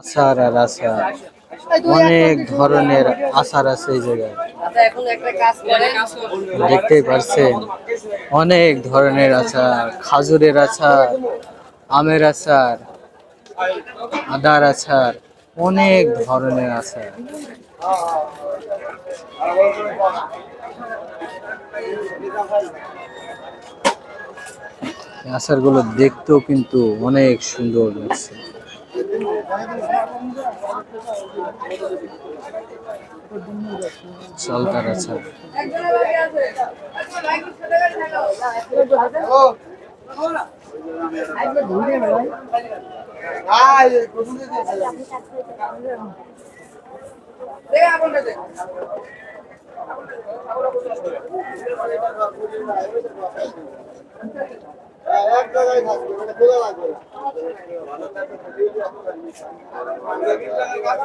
আচার আর আচার, অনেক ধরনের আচার আছে এই জায়গায়। দেখতেই পারছেন, অনেক ধরনের আচার, খাজুরের আচার, আমের আচার, আদার আচার, অনেক ধরনের আচার। আচারগুলো দেখতেও কিন্তু অনেক সুন্দর লাগছে। চালতার আচার এক জায়গায় থাকবে মানে খোলা লাগবে। olmuş.